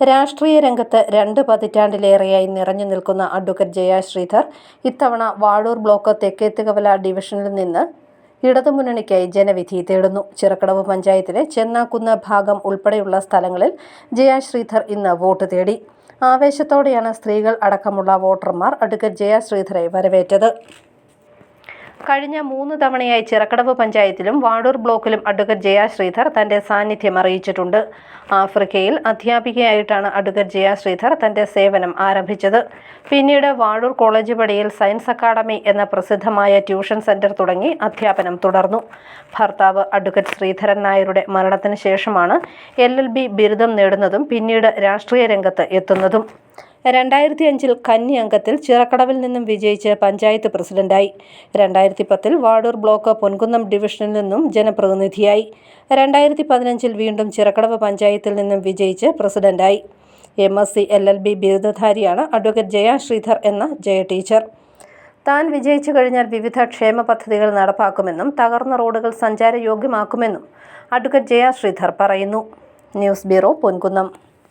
രാഷ്ട്രീയ രംഗത്ത് രണ്ട് പതിറ്റാണ്ടിലേറെയായി നിറഞ്ഞു നിൽക്കുന്ന അഡ്വക്കേറ്റ് ജയ ശ്രീധർ ഇത്തവണ വാഴൂർ ബ്ലോക്ക് തെക്കേത്തുകവല ഡിവിഷനിൽ നിന്ന് ഇടതുമുന്നണിക്കായി ജനവിധി തേടുന്നു. ചിറക്കടവ് പഞ്ചായത്തിലെ ചെന്നാക്കുന്ന് ഭാഗം ഉൾപ്പെടെയുള്ള സ്ഥലങ്ങളിൽ ജയ ശ്രീധർ ഇന്ന് വോട്ട് തേടി. ആവേശത്തോടെയാണ് സ്ത്രീകൾ അടക്കമുള്ള വോട്ടർമാർ അഡ്വക്കേറ്റ് ജയ ശ്രീധറെ വരവേറ്റത്. കഴിഞ്ഞ മൂന്ന് തവണയായി ചിറക്കടവ് പഞ്ചായത്തിലും വാടൂർ ബ്ലോക്കിലും അഡ്വക്കറ്റ് ജയ ശ്രീധർ തന്റെ സാന്നിധ്യം അറിയിച്ചിട്ടുണ്ട്. ആഫ്രിക്കയിൽ അധ്യാപികയായിട്ടാണ് അഡ്വക്കറ്റ് ജയ ശ്രീധർ തന്റെ സേവനം ആരംഭിച്ചത്. പിന്നീട് വാടൂർ കോളേജ് പടിയിൽ സയൻസ് അക്കാദമി എന്ന പ്രസിദ്ധമായ ട്യൂഷൻ സെന്റർ തുടങ്ങി അധ്യാപനം തുടർന്നു. ഭർത്താവ് അഡ്വക്കറ്റ് ശ്രീധരൻ നായരുടെ മരണത്തിന് ശേഷമാണ് എൽ എൽ ബി ബിരുദം നേടുന്നതും പിന്നീട് രാഷ്ട്രീയ രംഗത്ത് എത്തുന്നതും. രണ്ടായിരത്തി അഞ്ചിൽ കന്നി അംഗത്തിൽ ചിറക്കടവിൽ നിന്നും വിജയിച്ച് പഞ്ചായത്ത് പ്രസിഡന്റായി. രണ്ടായിരത്തി പത്തിൽ വാടൂർ ബ്ലോക്ക് പൊൻകുന്നം ഡിവിഷനിൽ നിന്നും ജനപ്രതിനിധിയായി. രണ്ടായിരത്തി പതിനഞ്ചിൽ വീണ്ടും ചിറക്കടവ് പഞ്ചായത്തിൽ നിന്നും വിജയിച്ച് പ്രസിഡന്റായി. M S C L L B ബിരുദധാരിയാണ് advocate Jaya Sreedhar എന്ന ജയ ടീച്ചർ. താൻ വിജയിച്ചു കഴിഞ്ഞാൽ വിവിധ ക്ഷേമ പദ്ധതികൾ നടപ്പാക്കുമെന്നും തകർന്ന റോഡുകൾ സഞ്ചാരയോഗ്യമാക്കുമെന്നും അഡ്വക്കേറ്റ് ജയ ശ്രീധർ പറയുന്നു. News bureau Ponkunnam.